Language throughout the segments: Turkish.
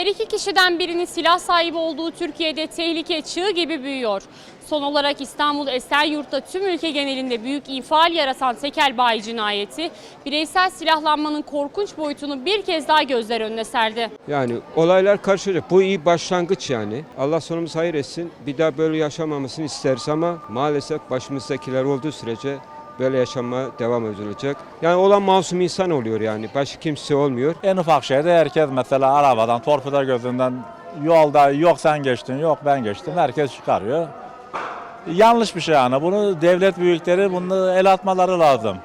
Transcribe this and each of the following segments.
Her iki kişiden birinin silah sahibi olduğu Türkiye'de tehlike çığ gibi büyüyor. Son olarak İstanbul Esenyurt'ta tüm ülke genelinde büyük infial yaratan tekel bayi cinayeti bireysel silahlanmanın korkunç boyutunu bir kez daha gözler önüne serdi. Yani olaylar karışacak. Bu iyi başlangıç yani. Allah sonumuzu hayır etsin. Bir daha böyle yaşamamasını isteriz ama maalesef başımızdakiler olduğu sürece böyle yaşanmaya devam edilecek. Yani olan masum insan oluyor yani. Başka kimse olmuyor. En ufak şeyde herkes mesela arabadan, torpido gözünden yolda yok sen geçtin, yok ben geçtim. Herkes çıkarıyor. Yanlış bir şey yani. Bunu devlet büyükleri bunu el atmaları lazım.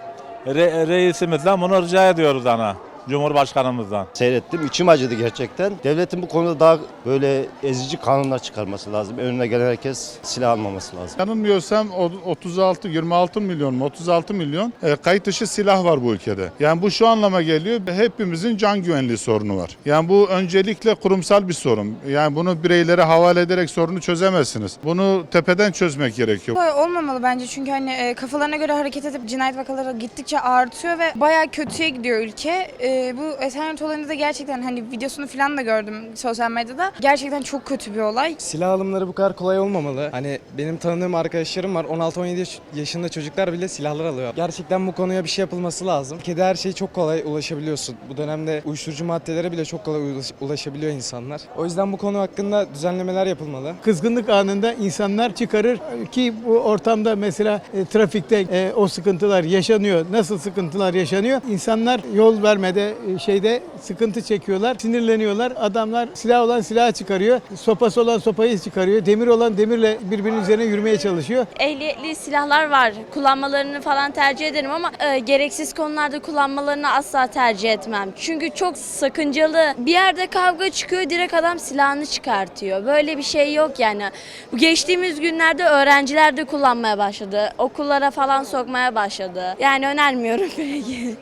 Re- reisimizden bunu rica ediyoruz ana. Cumhurbaşkanımızdan. seyrettim. İçim acıdı gerçekten. Devletin bu konuda daha böyle ezici kanunlar çıkarması lazım. Önüne gelen herkes silah almaması lazım. Yanılmıyorsam o- 36, 26 milyon mu 36 milyon e, kayıt dışı silah var bu ülkede. Yani bu şu anlama geliyor hepimizin can güvenliği sorunu var. Yani bu öncelikle kurumsal bir sorun. Yani bunu bireylere havale ederek sorunu çözemezsiniz. Bunu tepeden çözmek gerekiyor. Olmamalı bence çünkü hani e, kafalarına göre hareket edip cinayet vakaları gittikçe artıyor ve bayağı kötüye gidiyor ülke. E, bu Esenyurt olayında da gerçekten hani videosunu falan da gördüm sosyal medyada. Gerçekten çok kötü bir olay. Silah alımları bu kadar kolay olmamalı. Hani benim tanıdığım arkadaşlarım var 16-17 yaş- yaşında çocuklar bile silahlar alıyor. Gerçekten bu konuya bir şey yapılması lazım. Kedi her şeye çok kolay ulaşabiliyorsun. Bu dönemde uyuşturucu maddelere bile çok kolay ulaş- ulaşabiliyor insanlar. O yüzden bu konu hakkında düzenlemeler yapılmalı. kızgınlık anında insanlar çıkarır ki bu ortamda mesela e, trafikte e, o sıkıntılar yaşanıyor. Nasıl sıkıntılar yaşanıyor? İnsanlar yol vermede e, şeyde sıkıntı çekiyorlar, sinirleniyorlar. Adamlar silah olan silahı çıkarıyor, sopası olan sopayı çıkarıyor, demir olan demirle birbirinin üzerine yürümeye çalışıyor. ehliyetli silahlar var. Kullanmalarını falan tercih ederim ama e, gereksiz konularda kullanmalarını asla tercih etmem. Çünkü çok sakıncalı. Bir yerde kavga çıkıyor direkt adam silahını çıkartıyor. Böyle bir şey yok yani. Geçtiğimiz günlerde öğrenciler de kullanmaya başladı. Okullara falan sokmaya başladı. Yani önermiyorum peki.